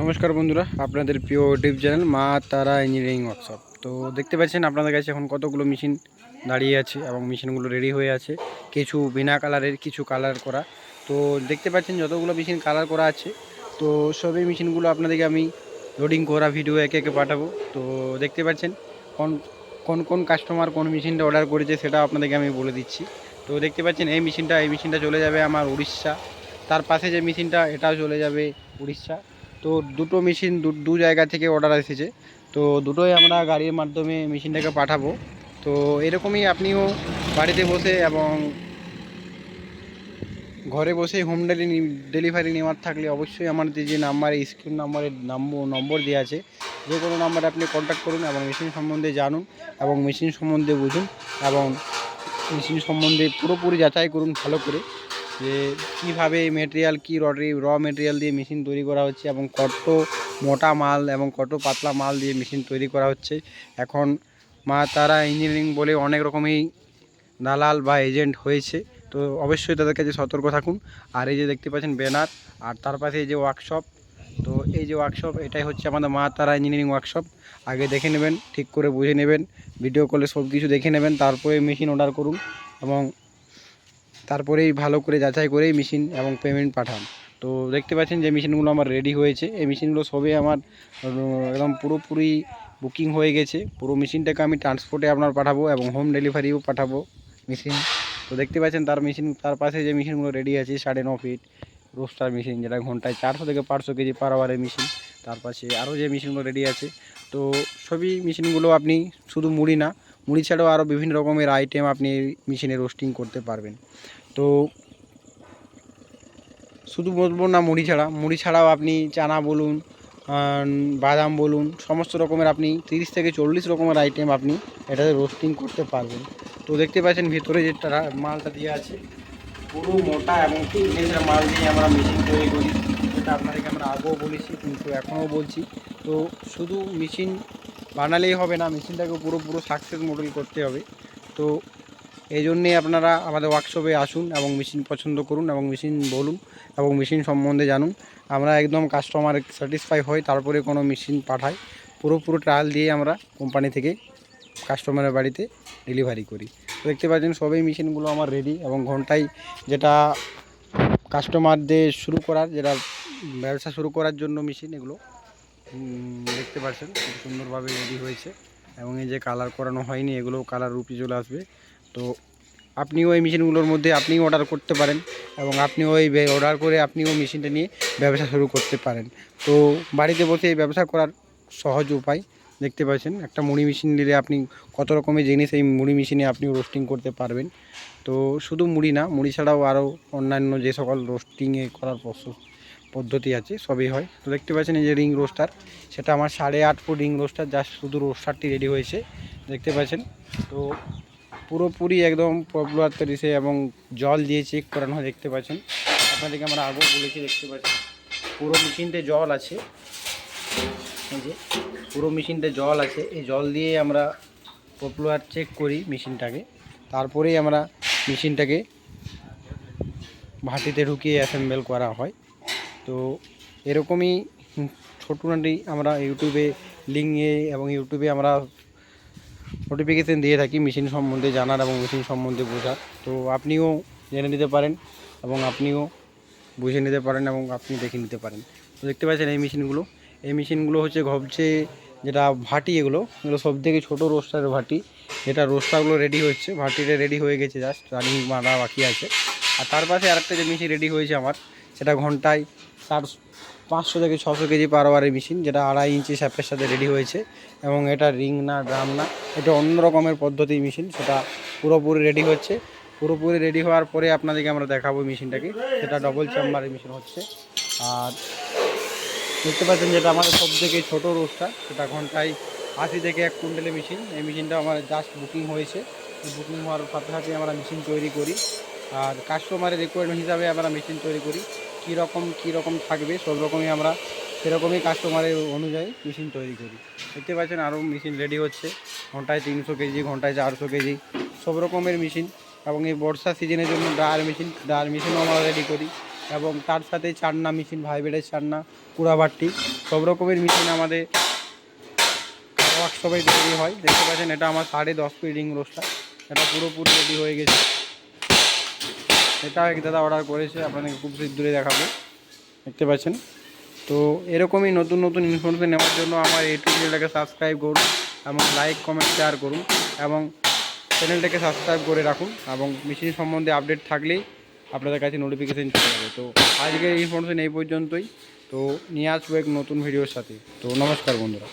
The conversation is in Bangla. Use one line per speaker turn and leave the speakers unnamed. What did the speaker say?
নমস্কার বন্ধুরা, আপনাদের প্রিয় ইউটিউব চ্যানেল মা তারা ইঞ্জিনিয়ারিং ওয়ার্কশপ তো দেখতে পাচ্ছেন আপনাদের কাছে এখন কতগুলো মেশিন দাঁড়িয়ে আছে এবং মেশিনগুলো রেডি হয়ে আছে। কিছু বিনা কালারের কিছু কালার করা। তো দেখতে পাচ্ছেন যতগুলো মেশিন কালার করা আছে, তো সবই মেশিনগুলো আপনাদেরকে আমি লোডিং করা ভিডিও একে একে পাঠাবো। তো দেখতে পাচ্ছেন কোন কোন কোন কাস্টমার কোন মেশিনটা অর্ডার করেছে সেটা আপনাদেরকে আমি বলে দিচ্ছি। তো দেখতে পাচ্ছেন এই মেশিনটা এই মেশিনটা চলে যাবে আমার উড়িষ্যা। তার পাশে যে মেশিনটা এটাও চলে যাবে উড়িষ্যা। তো দুটো মেশিন দু- জায়গা থেকে অর্ডার এসেছে। তো দুটোই আমরা গাড়ির মাধ্যমে মেশিনটাকে পাঠাবো। তো এরকমই আপনিও বাড়িতে বসে এবং ঘরে বসে হোম ডেলিভারি নেওয়ার থাকলে অবশ্যই আমাদের যে নাম্বারে স্ক্রিন নম্বর নম্বর দেওয়া আছে, যে কোনো নাম্বারে আপনি কন্ট্যাক্ট করুন এবং মেশিন সম্বন্ধে জানুন এবং মেশিন সম্বন্ধে বুঝুন এবং মেশিন সম্বন্ধে পুরোপুরি যাচাই করুন ভালো করে। যে কীভাবে মেটেরিয়াল কী রডে র মেটেরিয়াল দিয়ে মেশিন তৈরি করা হচ্ছে এবং কত মোটা মাল এবং কত পাতলা মাল দিয়ে মেশিন তৈরি করা হচ্ছে। এখন মা তারা ইঞ্জিনিয়ারিং বলে অনেক রকমই দালাল বা এজেন্ট হয়েছে। তো অবশ্যই তাদের কাছে সতর্ক থাকুন। আর এই যে দেখতে পাচ্ছেন ব্যানার আর তার পাশে এই যে ওয়ার্কশপ তো এই যে ওয়ার্কশপ এটাই হচ্ছে আমাদের মা তারা ইঞ্জিনিয়ারিং ওয়ার্কশপ আগে দেখে নেবেন, ঠিক করে বুঝে নেবেন ভিডিও কলে সব কিছু দেখে নেবেন, তারপরে মেশিন অর্ডার করুন এবং তারপরেই ভালো করে যাচাই করেই মেশিন এবং পেমেন্ট পাঠান। তো দেখতে পাচ্ছেন যে মেশিনগুলো আমার রেডি হয়েছে। এই মেশিনগুলো সবই আমার একদম পুরোপুরি বুকিং হয়ে গেছে। পুরো মেশিনটাকে আমি ট্রান্সপোর্টে আপনার পাঠাবো এবং হোম ডেলিভারিও পাঠাবো মেশিন তো দেখতে পাচ্ছেন তার মেশিন তার পাশে যে মেশিনগুলো রেডি আছে, সাড়ে ন ফিট রোস্টার মেশিন যেটা ঘন্টায় চারশো থেকে পাঁচশো কেজি পার আওয়ারের মেশিন তার পাশে আরও যে মেশিনগুলো রেডি আছে। তো সবই মেশিনগুলো আপনি শুধু মুড়ি না মুড়ি ছাড়াও আরও বিভিন্ন রকমের আইটেম আপনি মেশিনে রোস্টিং করতে পারবেন। তো শুধু বলব না মুড়ি ছাড়া। মুড়ি ছাড়াও আপনি চানা বলুন বাদাম বলুন, সমস্ত রকমের আপনি তিরিশ থেকে চল্লিশ রকমের আইটেম আপনি এটাতে রোস্টিং করতে পারবেন। তো দেখতে পাচ্ছেন ভিতরে যে মালটা দিয়ে আছে, পুরো মোটা এবং ফিটনেসের মাল দিয়ে আমরা মেশিন তৈরি করি। যেটা আপনাদেরকে আমরা আগেও বলেছি, কিন্তু এখনও বলছি। তো শুধু মেশিন বানালেই হবে না, মেশিনটাকে পুরো পুরো সাকসেস মডেল করতে হবে। তো এই জন্যে আপনারা আমাদের ওয়ার্কশপে আসুন এবং মেশিন পছন্দ করুন এবং মেশিন বলুন এবং মেশিন সম্বন্ধে জানুন। আমরা একদম কাস্টমার স্যাটিসফাই হই, তারপরে কোনো মেশিন পাঠাই। পুরো পুরো ট্রায়াল দিয়ে আমরা কোম্পানি থেকে কাস্টমারের বাড়িতে ডেলিভারি করি। তো দেখতে পাচ্ছেন, সবই মেশিনগুলো আমার রেডি এবং ঘন্টায় যেটা কাস্টমারদের শুরু করার, যেটা ব্যবসা শুরু করার জন্য মেশিন এগুলো দেখতে পাচ্ছেন খুব সুন্দরভাবে রেডি হয়েছে এবং এই যে কালার করানো হয়নি, এগুলো কালার রূপে চলে আসবে। তো আপনিও এই মেশিনগুলোর মধ্যে আপনিও অর্ডার করতে পারেন এবং আপনিও এই অর্ডার করে আপনিও মেশিনটা নিয়ে ব্যবসা শুরু করতে পারেন। তো বাড়িতে বসে এই ব্যবসা করার সহজ উপায় দেখতে পাচ্ছেন, একটা মুড়ি মেশিন নিলে আপনি কত রকমের জিনিস এই মুড়ি মেশিনে আপনি রোস্টিং করতে পারবেন। তো শুধু মুড়ি না, মুড়ি ছাড়াও আরও অন্যান্য যে সকল রোস্টিংয়ে করার প্রসেস পদ্ধতি আছে, সবই হয়। তো দেখতে পাচ্ছেন এই যে রিং রোস্টার, সেটা আমার সাড়ে আট ফুট রিং রোস্টার, জাস্ট শুধু রোস্টারটি রেডি হয়েছে। দেখতে পাচ্ছেন, তো পুরোপুরি একদম পপুলার তরিসে এবং জল দিয়ে চেক করানো হয়, দেখতে পাচ্ছেন। আপনাদেরকে আমরা আগেও বলেছি, দেখতে পাচ্ছেন, পুরো মেশিনতে জল আছে। এই যে, পুরো মেশিনতে জল আছে। এই জল দিয়ে আমরা পপুলার চেক করি মেশিনটাকে। তারপরেই আমরা মেশিনটাকে ভাটিতে ঢুকিয়ে অ্যাসেম্বল করা হয়। তো এরকমই ছোটনাটি আমরা ইউটিউবে লিঙ্কে এবং ইউটিউবে আমরা নোটিফিকেশান দিয়ে থাকি মেশিন সম্বন্ধে জানার এবং মেশিন সম্বন্ধে বোঝার। তো আপনিও জেনে নিতে পারেন এবং আপনিও বুঝে নিতে পারেন এবং আপনি দেখে নিতে পারেন। তো দেখতে পাচ্ছেন এই মেশিনগুলো এই মেশিনগুলো হচ্ছে ঘবছে যেটা ভাটি এগুলো। এগুলো সব থেকে ছোটো রোস্টারের ভাটি। যেটা রোস্টারগুলো রেডি হচ্ছে। ভাটিটা রেডি হয়ে গেছে জাস্ট রানিং মারা বাকি আছে। আর তার পাশে আরেকটা যে মেশিন রেডি হয়েছে আমার, সেটা ঘন্টায় চার পাঁচশো থেকে ছশো কেজি পার আওয়ারের মেশিন, যেটা আড়াই ইঞ্চি স্যাপের সাথে রেডি হয়েছে, এবং এটা রিং না, ড্রাম না, এটা অন্য রকমের পদ্ধতি মেশিন, সেটা পুরোপুরি রেডি হচ্ছে। পুরোপুরি রেডি হওয়ার পরে আপনাদেরকে আমরা দেখাবো মেশিনটাকে, সেটা ডবল চেম্বারের মেশিন হচ্ছে। আর দেখতে পাচ্ছেন যেটা আমাদের সব থেকে ছোটো রোস্টার, সেটা ঘন্টায় আশি থেকে এক কুইন্টালের মেশিন। এই মেশিনটা আমার জাস্ট বুকিং হয়েছে। বুকিং হওয়ার সাথে সাথে আমরা মেশিন তৈরি করি। আর কাস্টমারের রিকোয়ারমেন্ট হিসাবে আমরা মেশিন তৈরি করি। কী রকম কী রকম থাকবে, সব রকমই আমরা সেরকমই কাস্টমারের অনুযায়ী মেশিন তৈরি করি। দেখতে পাচ্ছেন আরও মেশিন রেডি হচ্ছে। ঘন্টায় তিনশো কেজি, ঘন্টায় চারশো কেজি, সব রকমের মেশিন এবং এই বর্ষা সিজনের জন্য ডায়ার মেশিন ডায়ার মেশিনও আমরা রেডি করি এবং তার সাথে চান্না মেশিন ভাইব্রেটের চান্না কুড়াবাট্টি সব রকমের মেশিন আমাদের ওয়ার্কশপে তৈরি হয়। দেখতে পাচ্ছেন এটা আমার সাড়ে দশ ফিট রিং রোস্টার এটা পুরোপুরি রেডি হয়ে গেছে। এটা এক দাদা অর্ডার করেছে, আপনাদেরকে খুব শীঘ্রই দেখাবো। দেখতে পাচ্ছেন? তো এরকমই নতুন নতুন ইনফরমেশন নেওয়ার জন্য আমার ইউটিউব চ্যানেলটাকে সাবস্ক্রাইব করুন এবং লাইক কমেন্ট শেয়ার করুন এবং চ্যানেলটাকে সাবস্ক্রাইব করে রাখুন এবং মেশিন সম্বন্ধে আপডেট থাকলেই আপনাদের কাছে নোটিফিকেশান চলে যাবে। তো আজকের ইনফরমেশন এই পর্যন্তই। তো নিয়ে আসব এক নতুন ভিডিওর সাথে। তো নমস্কার বন্ধুরা।